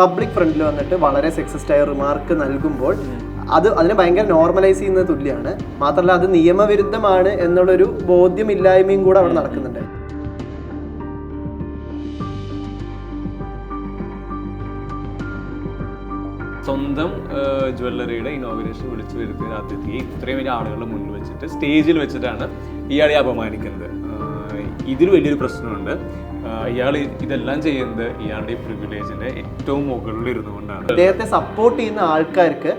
Public ഫ്രണ്ടിൽ വന്നിട്ട് വളരെ സെക്സിസ്റ്റ് ആയ റിമാർക്ക് നൽകുമ്പോൾ അത് അതിനെ ഭയങ്കര നോർമലൈസ് ചെയ്യുന്നത് തുല്യമാണ് മാത്രമല്ല അത് നിയമവിരുദ്ധമാണ് എന്നുള്ളൊരു ബോധ്യമില്ലായ്മയും കൂടെ അവിടെ നടക്കുന്നുണ്ട്. സ്വന്തം ജ്വല്ലറിയുടെ ഇനോഗ്രേഷൻ വിളിച്ചു വരുത്തിയ അതിഥിയെ ഇത്രയും വലിയ ആളുകളുടെ മുന്നിൽ വെച്ചിട്ട് സ്റ്റേജിൽ വെച്ചിട്ടാണ് ഇയാളെ അപമാനിക്കുന്നത്. ഇതിൽ വലിയൊരു പ്രശ്നമുണ്ട്. ഇയാൾ ഇതെല്ലാം ചെയ്യുന്നത് ഇയാളുടെ പ്രിവിലേജിന്റെ ഏറ്റവും മുകളിൽ ഇരുന്നുകൊണ്ടാണ്. അദ്ദേഹത്തെ സപ്പോർട്ട് ചെയ്യുന്ന ആൾക്കാർക്ക്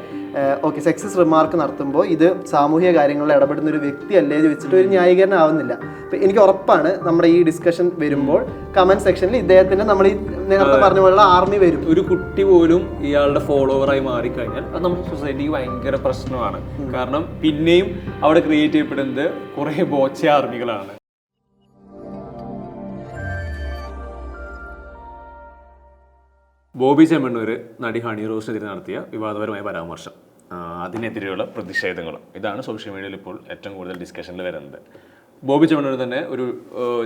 ഓക്കെ സെക്സസ് റിമാർക്ക് നടത്തുമ്പോൾ ഇത് സാമൂഹിക കാര്യങ്ങളിൽ ഇടപെടുന്ന ഒരു വ്യക്തി അല്ലേ എന്ന് വെച്ചിട്ട് ഒരു ന്യായീകരണം ആവുന്നില്ല അപ്പൊ എനിക്ക് ഉറപ്പാണ് നമ്മുടെ ഈ ഡിസ്കഷൻ വരുമ്പോൾ കമന്റ് സെക്ഷനിൽ ഇദ്ദേഹത്തിന്റെ നമ്മൾ ഈ നേരത്തെ പറഞ്ഞ പോലുള്ള ആർമി വരും. ഒരു കുട്ടി പോലും ഇയാളുടെ ഫോളോവറായി മാറിക്കഴിഞ്ഞാൽ അത് നമ്മുടെ സൊസൈറ്റിക്ക് ഭയങ്കര പ്രശ്നമാണ്. കാരണം പിന്നെയും അവിടെ ക്രിയേറ്റ് ചെയ്യപ്പെടുന്നത് കുറെ ബോച്ച ആർമികളാണ് ബോബി ചെമ്മണ്ണൂർ നടി ഹണി റോസിനെതിരെ നടത്തിയ വിവാദപരമായ പരാമർശം. അതിനെതിരെയുള്ള പ്രതിഷേധങ്ങളും. ഇതാണ് സോഷ്യൽ മീഡിയയിൽ ഇപ്പോൾ ഏറ്റവും കൂടുതൽ ഡിസ്കഷനിൽ വരുന്നത്. ബോബി ചെമ്മണ്ണൂർ തന്നെ ഒരു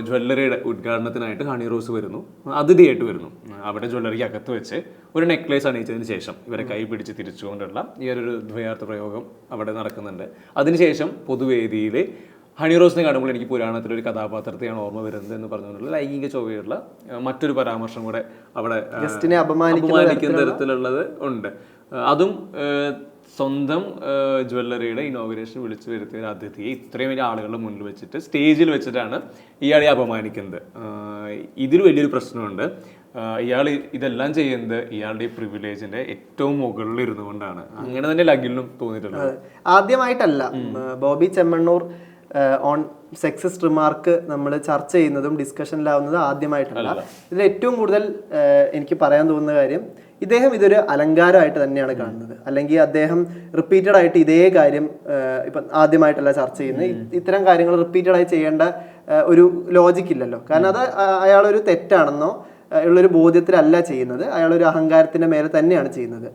ജ്വല്ലറിയുടെ ഉദ്ഘാടനത്തിനായിട്ട് ഹണി റോസ് വരുന്നു. അതിഥിയായിട്ട് വരുന്നു. അവിടെ ജ്വല്ലറിക്ക് അകത്ത് വെച്ച് ഒരു നെക്ലേസ് അണിയിച്ചതിന് ശേഷം ഇവരെ കൈ പിടിച്ച് തിരിച്ചുകൊണ്ടുള്ള ഈ ഒരു ദ്വയാർത്ഥ പ്രയോഗം അവിടെ നടക്കുന്നുണ്ട്. അതിനുശേഷം പൊതുവേദിയിൽ ഹണി റോസിനെ കാണുമ്പോൾ എനിക്ക് പുരാണത്തിലെ ഒരു കഥാപാത്രത്തെയാണ് ഓർമ്മ വരുന്നത് എന്ന് പറഞ്ഞുകൊണ്ടുള്ള ലൈംഗിക ചൊവ്വയുള്ള മറ്റൊരു പരാമർശം കൂടെ അവിടെ അപമാനിക്കുന്ന തരത്തിലുള്ളത് ഉണ്ട്. അതും സ്വന്തം ജ്വല്ലറിയുടെ ഇനോഗ്രേഷൻ വിളിച്ചു വരുത്തിയ ഒരു അതിഥിയെ ഇത്രയും വലിയ ആളുകളുടെ മുന്നിൽ വെച്ചിട്ട് സ്റ്റേജിൽ വെച്ചിട്ടാണ് ഇയാളെ അപമാനിക്കുന്നത്. ഇതിൽ വലിയൊരു പ്രശ്നമുണ്ട്. ഇയാൾ ഇതെല്ലാം ചെയ്യുന്നത് ഇയാളുടെ പ്രിവിലേജിന്റെ ഏറ്റവും മുകളിൽ ഇരുന്നുകൊണ്ടാണ്. അങ്ങനെ തന്നെ ലഗിലിനും തോന്നിയിട്ടുള്ളത്. ആദ്യമായിട്ടല്ല Bobby Chemmanur on sexist remark നമ്മൾ ചർച്ച ചെയ്യുന്നതും ഡിസ്കഷനിലാവുന്നതും ആദ്യമായിട്ടല്ല ഇതിൽ ഏറ്റവും കൂടുതൽ എനിക്ക് പറയാൻ തോന്നുന്ന കാര്യം ഇദ്ദേഹം ഇതൊരു അലങ്കാരമായിട്ട് തന്നെയാണ് കാണുന്നത്. അല്ലെങ്കിൽ അദ്ദേഹം റിപ്പീറ്റഡ് ആയിട്ട് ഇതേ കാര്യം ഇപ്പൊ ആദ്യമായിട്ടല്ല ചർച്ച ചെയ്യുന്നത്. ഇത്തരം കാര്യങ്ങൾ റിപ്പീറ്റഡ് ആയി ചെയ്യേണ്ട ഒരു ലോജിക്ക് ഇല്ലല്ലോ. കാരണം അത് അയാളൊരു തെറ്റാണെന്നോ ഉള്ളൊരു ബോധ്യത്തിലല്ല ചെയ്യുന്നത്. അയാൾ ഒരു അഹങ്കാരത്തിന്റെ മേലെ തന്നെയാണ് ചെയ്യുന്നത്.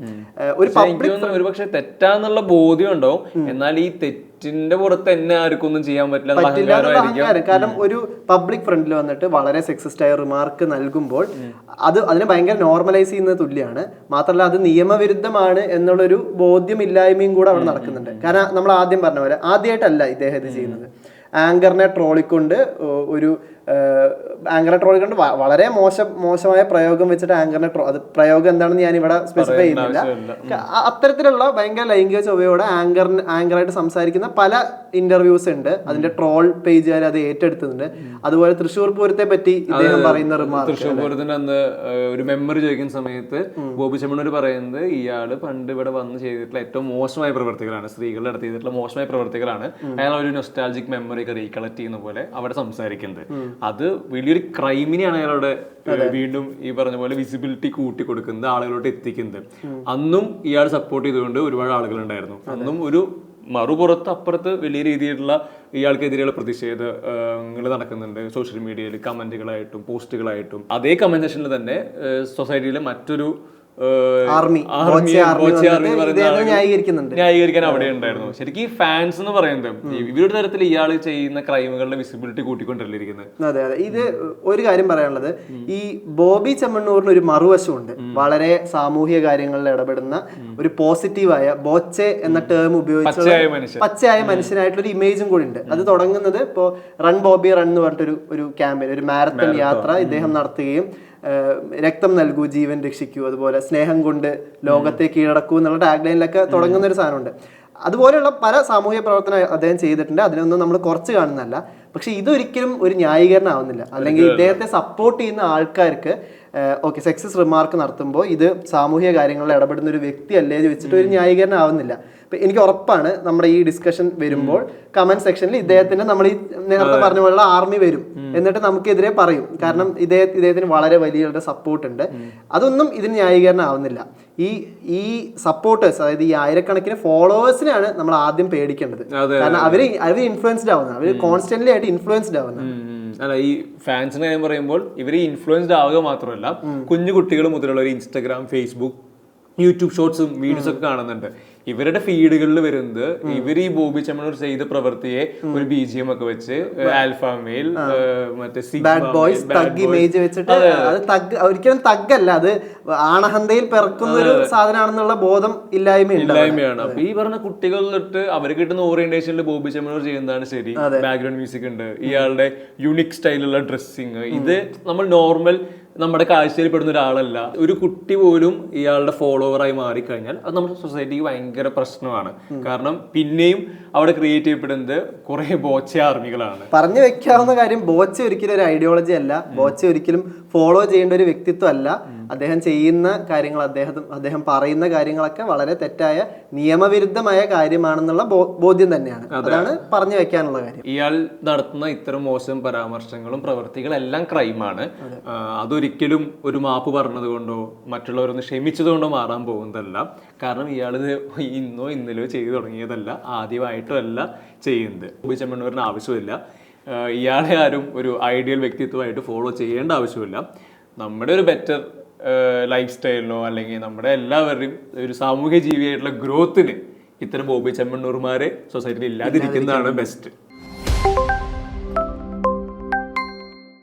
ഒരു പബ്ലിക് ഒരുപക്ഷെ തെറ്റാന്നുള്ള ബോധ്യം ഉണ്ടാവും എന്നാൽ ഈ തെറ്റിന്റെ പുറത്ത് തന്നെ ആർക്കും ഒന്നും ചെയ്യാൻ പറ്റില്ല അഹങ്കാരം. കാരണം ഒരു പബ്ലിക് ഫ്രണ്ടിൽ വന്നിട്ട് വളരെ സെക്സിസ്റ്റ് ആയ റിമാർക്ക് നൽകുമ്പോൾ അത് അതിനെ ഭയങ്കര നോർമലൈസ് ചെയ്യുന്നത് തുല്യമാണ് മാത്രമല്ല അത് നിയമവിരുദ്ധമാണ് എന്നുള്ളൊരു ബോധ്യമില്ലായ്മയും കൂടെ അവിടെ നടക്കുന്നുണ്ട്. കാരണം നമ്മൾ ആദ്യം പറഞ്ഞ പോലെ ആദ്യമായിട്ടല്ല ഇദ്ദേഹം ഇത് ചെയ്യുന്നത്. ആങ്കറിനെ ട്രോളിക്കൊണ്ട് ഒരു ആങ്കറെ ട്രോൾ കണ്ട് വളരെ മോശം മോശമായ പ്രയോഗം വെച്ചിട്ട് ആങ്കറിനെ ട്രോ അത് പ്രയോഗം എന്താണെന്ന് ഞാൻ ഇവിടെ സ്പെസിഫൈ ചെയ്യുന്നില്ല. അത്തരത്തിലുള്ള ഭയങ്കര ലൈംഗിക ചൊവ്വയോടെ ആങ്കറിന് ആങ്കറായിട്ട് സംസാരിക്കുന്ന പല ഇന്റർവ്യൂസ് ഉണ്ട്. അതിന്റെ ട്രോൾ പേജുകാർ അത് ഏറ്റെടുത്തിട്ടുണ്ട്. അതുപോലെ തൃശ്ശൂർ പൂരത്തെ പറ്റി ഇദ്ദേഹം പറയുന്ന തൃശ്ശൂർ പൂരത്തിന്റെ അന്ന് ഒരു മെമ്മറി ചോദിക്കുന്ന സമയത്ത് ബോബി ചെമ്മണ്ണൂർ പറയുന്നത് ഇയാൾ പണ്ട് ഇവിടെ വന്ന് ചെയ്തിട്ടുള്ള ഏറ്റവും മോശമായ പ്രവർത്തികളാണ്. സ്ത്രീകളുടെ അടുത്ത് ചെയ്തിട്ടുള്ള മോശമായ പ്രവർത്തികളാണ്. അയാൾ ഒരു നൊസ്റ്റാൾജിക് മെമ്മറി ഒക്കെ റീകളക്ട് ചെയ്യുന്ന പോലെ അവിടെ സംസാരിക്കുന്നത്. അത് വലിയൊരു ക്രൈമിനെയാണ് അയാളുടെ വീണ്ടും ഈ പറഞ്ഞ പോലെ വിസിബിലിറ്റി കൂട്ടി കൊടുക്കുന്നത് ആളുകളോട് എത്തിക്കുന്നത് അന്നും ഇയാൾ സപ്പോർട്ട് ചെയ്തുകൊണ്ട് ഒരുപാട് ആളുകളുണ്ടായിരുന്നു. അന്നും ഒരു മറുപുറത്ത് അപ്പുറത്ത് വലിയ രീതിയിലുള്ള ഇയാൾക്കെതിരെയുള്ള പ്രതിഷേധങ്ങൾ നടക്കുന്നുണ്ട്. സോഷ്യൽ മീഡിയയിൽ കമന്റുകളായിട്ടും പോസ്റ്റുകളായിട്ടും അതേ സെക്ഷനിൽ തന്നെ സൊസൈറ്റിയിലെ മറ്റൊരു ആർമി ആർമി, ന്യായീകരിക്കാൻ അവിടെ ഉണ്ടായിരുന്നു. ശരിക്കും ഈ ഫാൻസ് എന്ന് പറയുന്നത് ഇവരുടെ തരത്തിൽ ഇയാൾ ചെയ്യുന്ന ക്രൈമുകളുടെ വിസിബിലിറ്റി കൂട്ടിക്കൊണ്ടിരിക്കുന്നത് അതെ അതെ. ഇത് ഒരു കാര്യം പറയാനുള്ളത് ഈ ബോബി ചെമ്മണ്ണൂറിന് ഒരു മറുവശമുണ്ട്. വളരെ സാമൂഹിക കാര്യങ്ങളിൽ ഇടപെടുന്ന ഒരു പോസിറ്റീവായ ബോച്ചെ എന്ന ടേം ഉപയോഗിച്ച് പച്ചയായ മനുഷ്യനായിട്ടുള്ള ഒരു ഇമേജും കൂടി ഉണ്ട്. അത് തുടങ്ങുന്നത് ഇപ്പോ റൺ ബോബി റൺ എന്ന് പറഞ്ഞിട്ടൊരു ഒരു ക്യാമ്പയിൻ ഒരു മാരത്തൺ യാത്ര ഇദ്ദേഹം നടത്തുകയും രക്തം നൽകൂ ജീവൻ രക്ഷിക്കൂ അതുപോലെ സ്നേഹം കൊണ്ട് ലോകത്തെ കീഴടക്കൂ എന്നുള്ള ടാഗ് ലൈനിലൊക്കെ തുടങ്ങുന്ന ഒരു സാധനമുണ്ട്. അതുപോലെയുള്ള പല സാമൂഹിക പ്രവർത്തനം അദ്ദേഹം ചെയ്തിട്ടുണ്ട്. അതിനൊന്നും നമ്മൾ കുറച്ച് കാണുന്നല്ല പക്ഷെ ഇതൊരിക്കലും ഒരു ന്യായീകരണം ആവുന്നില്ല അല്ലെങ്കിൽ ഇദ്ദേഹത്തെ സപ്പോർട്ട് ചെയ്യുന്ന ആൾക്കാർക്ക് ഓക്കെ സെക്സസ് റിമാർക്ക് നടത്തുമ്പോൾ ഇത് സാമൂഹിക കാര്യങ്ങളിൽ ഇടപെടുന്ന ഒരു വ്യക്തി അല്ലേ വെച്ചിട്ട് ഒരു ന്യായീകരണം ആവുന്നില്ല അപ്പൊ എനിക്ക് ഉറപ്പാണ് നമ്മുടെ ഈ ഡിസ്കഷൻ വരുമ്പോൾ കമന്റ് സെക്ഷനിൽ ഇദ്ദേഹത്തിന്റെ നമ്മൾ ഈ നേരത്തെ പറഞ്ഞ പോലുള്ള ആർമി വരും. എന്നിട്ട് നമുക്കെതിരെ പറയും. കാരണം ഇദ്ദേഹ ഇദ്ദേഹത്തിന് വളരെ വലിയ സപ്പോർട്ട് ഉണ്ട്. അതൊന്നും ഇതിന് ന്യായീകരണം ആവുന്നില്ല ഈ ഈ സപ്പോർട്ടേഴ്സ് അതായത് ഈ ആയിരക്കണക്കിന് ഫോളോവേഴ്സിനെയാണ് നമ്മൾ ആദ്യം പേടിക്കേണ്ടത്. കാരണം അവർ അവർ ഇൻഫ്ലുവൻസ്ഡ് ആവുന്നത് അവർ കോൺസ്റ്റന്റ്ലി ആയിട്ട് ഇൻഫ്ലുവൻസ്ഡ് ആവുന്നത്. അല്ല ഈ ഫാൻസിന് കാര്യം പറയുമ്പോൾ ഇവർ ഇൻഫ്ലുവൻസ്ഡ് ആവുക മാത്രമല്ല കുഞ്ഞു കുട്ടികൾ മുതലുള്ള ഒരു ഇൻസ്റ്റാഗ്രാം ഫേസ്ബുക്ക് യൂട്യൂബ് ഷോർട്സും വീഡിയോസ് ഒക്കെ കാണുന്നുണ്ട്. ഇവരുടെ ഫീഡുകളിൽ വരുന്നത് ഇവർ ഈ ബോബി ചെമ്മണൂർ ചെയ്ത പ്രവൃത്തിയെ ഒരു ബി ജി എം ഒക്കെ വെച്ച് ആൽഫാമെയിൽ മറ്റേ ബാഡ് ബോയ്സ് തഗ് ഇമേജ് വെച്ചിട്ട് അത് തഗ് ഒരിക്കലും തഗ്ഗല്ല അത് ആണഹന്തയിൽ പിറക്കുന്ന ഒരു സാധനമാണെന്നുള്ള ബോധം ഇല്ലായ്മ ഇല്ലായ്മയാണ്. അപ്പൊ ഈ പറഞ്ഞ കുട്ടികളിലിട്ട് അവർ കിട്ടുന്ന ഓറിയന്റേഷനിൽ ബോബി ചെമ്മനൂർ ചെയ്യുന്നതാണ് ശരി. ബാക്ക്ഗ്രൗണ്ട് മ്യൂസിക് ഉണ്ട്. ഇയാളുടെ യുണീക് സ്റ്റൈലുള്ള ഡ്രസ്സിങ് ഇത് നമ്മൾ നോർമൽ നമ്മുടെ കാഴ്ചയിൽ പെടുന്ന ഒരാളല്ല. ഒരു കുട്ടി പോലും ഇയാളുടെ ഫോളോവറായി മാറിക്കഴിഞ്ഞാൽ അത് നമ്മുടെ സൊസൈറ്റിക്ക് ഭയങ്കര പ്രശ്നമാണ്. കാരണം പിന്നെയും അവിടെ ക്രിയേറ്റ് ചെയ്യപ്പെടുന്നത് കുറെ ബോച്ച ആർമികളാണ്. പറഞ്ഞു വെക്കാവുന്ന കാര്യം ബോച്ച ഒരിക്കലും ഒരു ഐഡിയോളജി അല്ല. ബോച്ച ഒരിക്കലും ഫോളോ ചെയ്യേണ്ട ഒരു വ്യക്തിത്വം അല്ല അദ്ദേഹം ചെയ്യുന്ന കാര്യങ്ങൾ അദ്ദേഹം അദ്ദേഹം പറയുന്ന കാര്യങ്ങളൊക്കെ വളരെ തെറ്റായ നിയമവിരുദ്ധമായ കാര്യമാണെന്നുള്ള ബോധ്യം തന്നെയാണ്. അതാണ് പറഞ്ഞു വെക്കാനുള്ള കാര്യം. ഇയാൾ നടത്തുന്ന ഇത്തരം മോശം പരാമർശങ്ങളും പ്രവൃത്തികളെല്ലാം ക്രൈമാണ്. അതൊരിക്കലും ഒരു മാപ്പ് പറഞ്ഞത് കൊണ്ടോ മറ്റുള്ളവരൊന്ന് ക്ഷമിച്ചത് കൊണ്ടോ മാറാൻ പോകുന്നതല്ല. കാരണം ഇയാൾ ഇത് ഇന്നോ ഇന്നലെയോ ചെയ്തു തുടങ്ങിയതല്ല. ആദ്യമായിട്ടും അല്ല ചെയ്യുന്നത്. ഉപചമ്മണ്ണൂരിന് ആവശ്യമില്ല. ഇയാളെ ആരും ഒരു ഐഡിയൽ വ്യക്തിത്വമായിട്ട് ഫോളോ ചെയ്യേണ്ട ആവശ്യമില്ല. നമ്മുടെ ഒരു ബെറ്റർ ലൈഫ് സ്റ്റൈലിനോ അല്ലെങ്കിൽ നമ്മുടെ എല്ലാവരുടെയും ഒരു സാമൂഹ്യ ജീവിയായിട്ടുള്ള ഗ്രോത്തിന് ഇത്തരം ബോബി ചെമ്മണ്ണൂർമാരെ സൊസൈറ്റിയിൽ ഇല്ലാതിരിക്കുന്നതാണ് ബെസ്റ്റ്